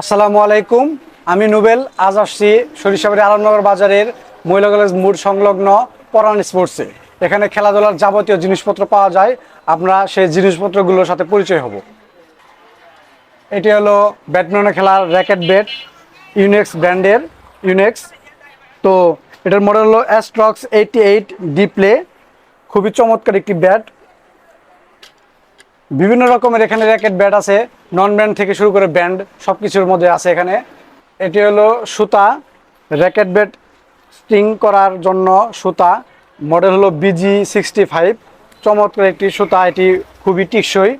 আসসালামু আলাইকুম। আমি নুবেল, আজ আসছি সরিষাবাড়ি আলমনগর বাজারের মহিলা কলেজ মোড় সংলগ্ন পরাণ স্পোর্টসে। এখানে খেলাধুলার যাবতীয় জিনিসপত্র পাওয়া যায়। আমরা সেই জিনিসপত্রগুলোর সাথে পরিচয় হব। এটি হলো ব্যাডমিন্টন খেলার র্যাকেট ব্যাট ইউনেক্স ব্র্যান্ডের ইউনেক্স। তো এটার মডেল হলো অ্যাস্ট্রক্স এইটি এইট ডিপ্লে। খুবই চমৎকার একটি ব্যাট। বিভিন্ন রকমের এখানে র্যাকেট ব্যাট আছে নন ব্যান্ড থেকে শুরু করে ব্যান্ড সব কিছুর মধ্যে আছে এখানে। এটি হলো সুতা র্যাকেট ব্যাট স্টিং করার জন্য সুতা। মডেল হলো বিজি সিক্সটি ফাইভ চমৎকার একটি সুতা, এটি খুবই টিকসই।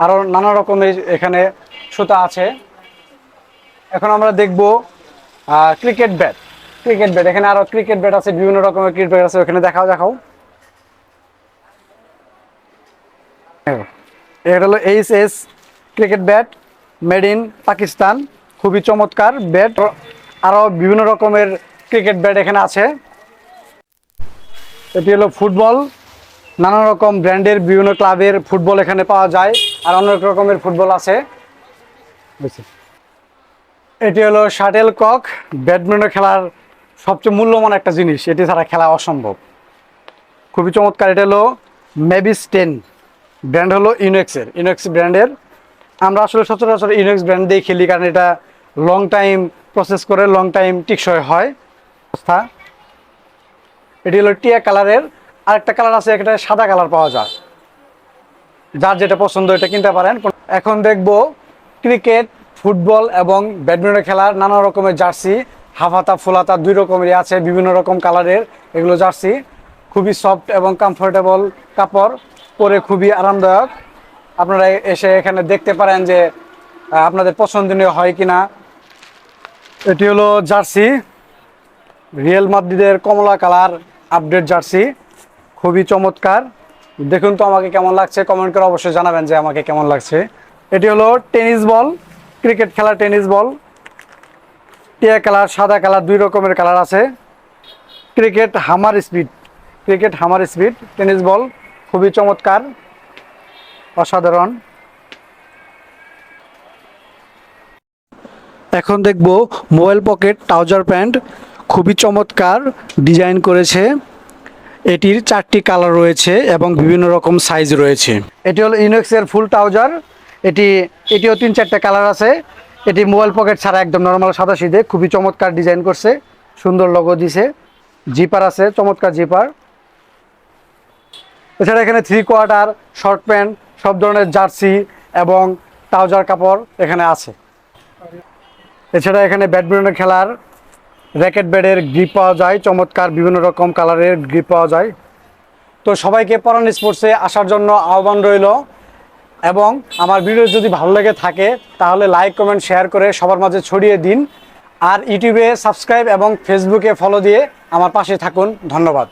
আরও নানা রকমের এখানে সুতা আছে। এখন আমরা দেখব ক্রিকেট ব্যাট ক্রিকেট ব্যাট এখানে আরও ক্রিকেট ব্যাট আছে, বিভিন্ন রকমের ক্রিকেট ব্যাট আছে, ওখানে দেখাও দেখাও। এটা হলো H S cricket bat, made in Pakistan. খুবই চমৎকার ব্যাট। আরও বিভিন্ন রকমের ক্রিকেট ব্যাট এখানে আছে। এটি হলো ফুটবল। নানা রকম ব্র্যান্ডের বিভিন্ন ক্লাবের ফুটবল এখানে পাওয়া যায় আর অনেক রকমের ফুটবল আছে। এটি হলো শাটেল কক ব্যাডমিন্টন খেলার সবচেয়ে মূল্যবান একটা জিনিস, এটি ছাড়া খেলা অসম্ভব। খুবই চমৎকার। এটা হলো মেবিস টেন। ব্র্যান্ড হলো ইউনেক্সের ইউনেক্স ব্র্যান্ডের আমরা আসলে সচরাচর ইউনেক্স ব্র্যান্ড দিয়ে খেলি কারণ এটা লং টাইম প্রসেস করে লং টাইম টিকসই হয়। অবস্থা। এটি হলো টিয়া কালারের, আরেকটা কালার আছে, একটা সাদা কালার পাওয়া যায়। যার যেটা পছন্দ এটা কিনতে পারেন। এখন দেখব ক্রিকেট, ফুটবল এবং ব্যাডমিন্টন খেলার নানা রকমের জার্সি হাফাতা ফুলাতা দুই রকমেরই আছে, বিভিন্ন রকম কালারের এগুলো জার্সি। খুবই সফট এবং কমফোর্টেবল কাপড় পরে খুবই আরামদায়ক। আপনারা এসে এখানে দেখতে পারেন যে আপনাদের পছন্দনীয় হয় কিনা। এটি হলো জার্সি, রিয়েল মাদ্রিদের কমলা কালার আপডেট জার্সি, খুবই চমৎকার। দেখুন তো আমাকে কেমন লাগছে কমেন্ট করে অবশ্যই জানাবেন যে আমাকে কেমন লাগছে। এটি হলো টেনিস বল, ক্রিকেট খেলার টেনিস বল। টিয়া কালার, সাদা কালার, দুই রকমের কালার আছে। Cricket hammer speed. Cricket hammer speed, tennis ball খুবই চমৎকার, অসাধারণ। এখন দেখব মোবাইল পকেট, ট্রাউজার প্যান্ট, খুবই চমৎকার ডিজাইন করেছে। এটির চারটি কালার রয়েছে এবং বিভিন্ন রকম সাইজ রয়েছে। এটি হলো ইনক্সের ফুল ট্রাউজার। এটি, এটিও তিন চারটে কালার আছে। এটি মোবাইল পকেট ছাড়া একদম নর্মাল সাদা সিধে খুবই চমৎকার ডিজাইন করছে। সুন্দর লগো দিছে। জিপার আছে, চমৎকার জিপার। এছাড়া এখানে থ্রি কোয়ার্টার শর্ট প্যান্ট সব ধরনের জার্সি এবং ট্রাউজার কাপড় এখানে আছে। এছাড়া এখানে ব্যাডমিন্টন খেলার র্যাকেট ব্যাডের গ্রিপ পাওয়া যায়, চমৎকার বিভিন্ন রকম কালারের গ্রিপ পাওয়া যায়। তো সবাইকে পরান স্পোর্টসে আসার জন্য আহ্বান রইল এবং আমার ভিডিও যদি ভালো লেগে থাকে, তাহলে লাইক কমেন্ট শেয়ার করে সবার মাঝে ছড়িয়ে দিন। আর ইউটিউবে সাবস্ক্রাইব এবং ফেসবুকে ফলো দিয়ে আমার পাশে থাকুন। ধন্যবাদ।